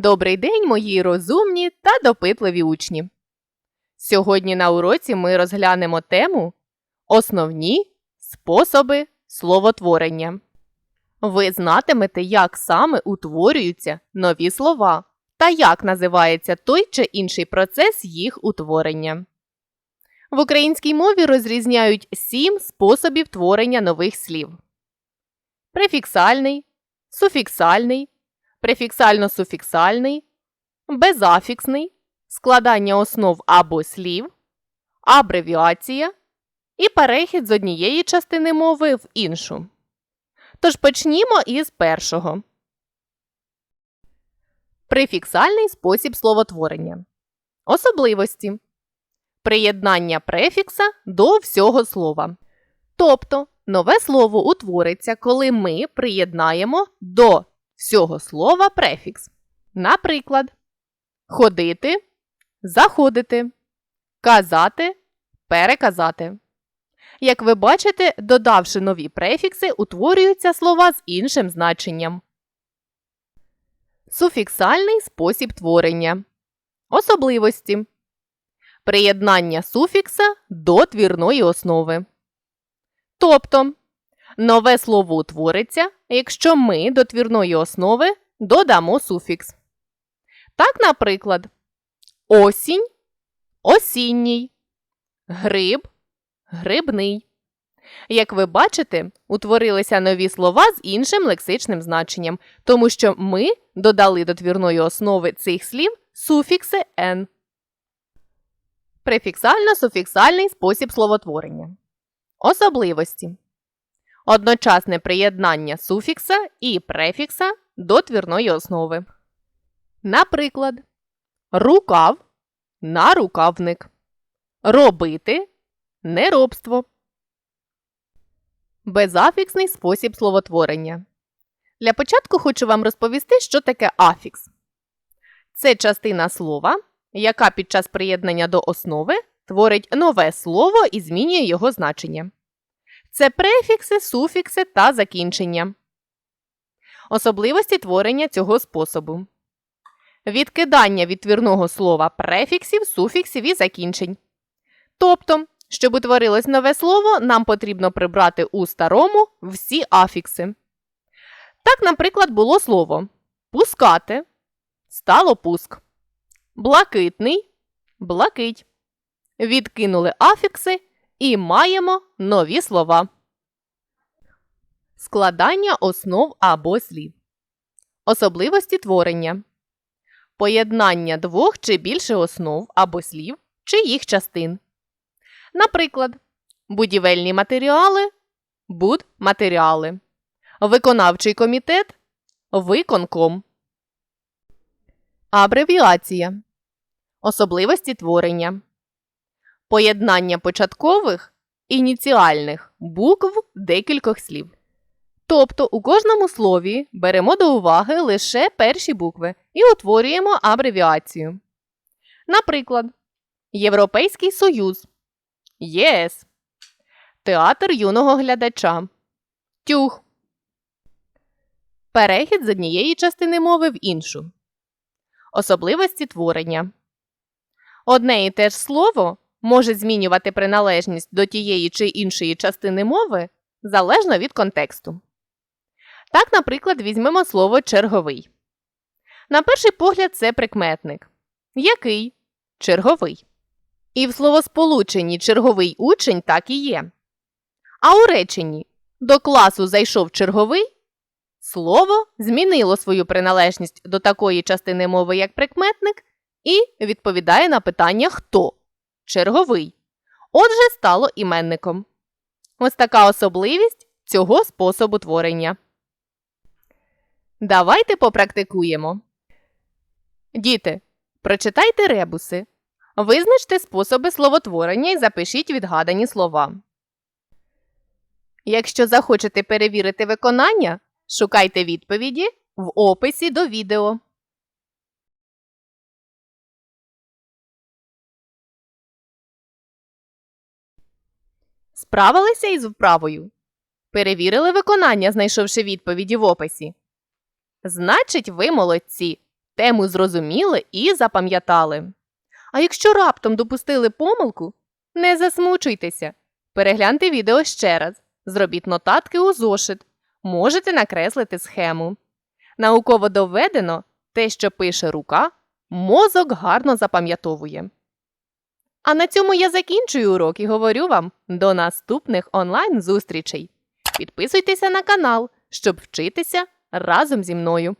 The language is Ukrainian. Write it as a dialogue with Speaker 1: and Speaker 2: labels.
Speaker 1: Добрий день, мої розумні та допитливі учні. Сьогодні на уроці ми розглянемо тему Основні способи словотворення. Ви знатимете, як саме утворюються нові слова та як називається той чи інший процес їх утворення. В українській мові розрізняють сім способів творення нових слів: префіксальний, суфіксальний, префіксально-суфіксальний, безафіксний, складання основ або слів, абревіація і перехід з однієї частини мови в іншу. Тож почнімо із першого. Префіксальний спосіб словотворення. Особливості. Приєднання префікса до всього слова. Тобто нове слово утвориться, коли ми приєднаємо до всього слова префікс. Наприклад, ходити, заходити, казати, переказати. Як ви бачите, додавши нові префікси, утворюються слова з іншим значенням. Суфіксальний спосіб творення. Особливості. Приєднання суфікса до твірної основи. Тобто нове слово утвориться, якщо ми до твірної основи додамо суфікс. Так, наприклад, осінь осінній, гриб грибний. Як ви бачите, утворилися нові слова з іншим лексичним значенням, тому що ми додали до твірної основи цих слів суфікси «н». Префіксально-суфіксальний спосіб словотворення. Особливості. Одночасне приєднання суфікса і префікса до твірної основи. Наприклад, рукав нарукавник. Робити неробство. Безафіксний спосіб словотворення. Для початку хочу вам розповісти, що таке афікс. Це частина слова, яка під час приєднання до основи творить нове слово і змінює його значення. Це префікси, суфікси та закінчення. Особливості творення цього способу. Відкидання від твірного слова префіксів, суфіксів і закінчень. Тобто, щоб утворилось нове слово, нам потрібно прибрати у старому всі афікси. Так, наприклад, було слово пускати стало пуск. Блакитний блакить. Відкинули афікси і маємо нові слова. Складання основ або слів. Особливості творення. Поєднання двох чи більше основ або слів чи їх частин. Наприклад, будівельні матеріали будматеріали. Виконавчий комітет виконком. Абревіація. Особливості творення. Поєднання початкових ініціальних букв декількох слів. Тобто у кожному слові беремо до уваги лише перші букви і утворюємо абревіацію. Наприклад, Європейський Союз ЄС. Театр юного глядача. Тюг. Перехід з однієї частини мови в іншу. Особливості творення. Одне і те ж слово може змінювати приналежність до тієї чи іншої частини мови залежно від контексту. Так, наприклад, візьмемо слово черговий. На перший погляд, це прикметник. Який? Черговий. І в словосполученні черговий учень так і є. А у реченні до класу зайшов черговий слово змінило свою приналежність до такої частини мови, як прикметник, і відповідає на питання хто черговий. Отже, стало іменником. Ось така особливість цього способу творення. Давайте попрактикуємо. Діти, прочитайте ребуси. Визначте способи словотворення і запишіть відгадані слова. Якщо захочете перевірити виконання, шукайте відповіді в описі до відео. Справилися із вправою? Перевірили виконання, знайшовши відповіді в описі. Значить, ви молодці. Тему зрозуміли і запам'ятали. А якщо раптом допустили помилку, не засмучуйтеся. Перегляньте відео ще раз. Зробіть нотатки у зошит. Можете накреслити схему. Науково доведено, те, що пише рука, мозок гарно запам'ятовує. А на цьому я закінчую урок і говорю вам до наступних онлайн зустрічей. Підписуйтеся на канал, щоб вчитися разом зі мною.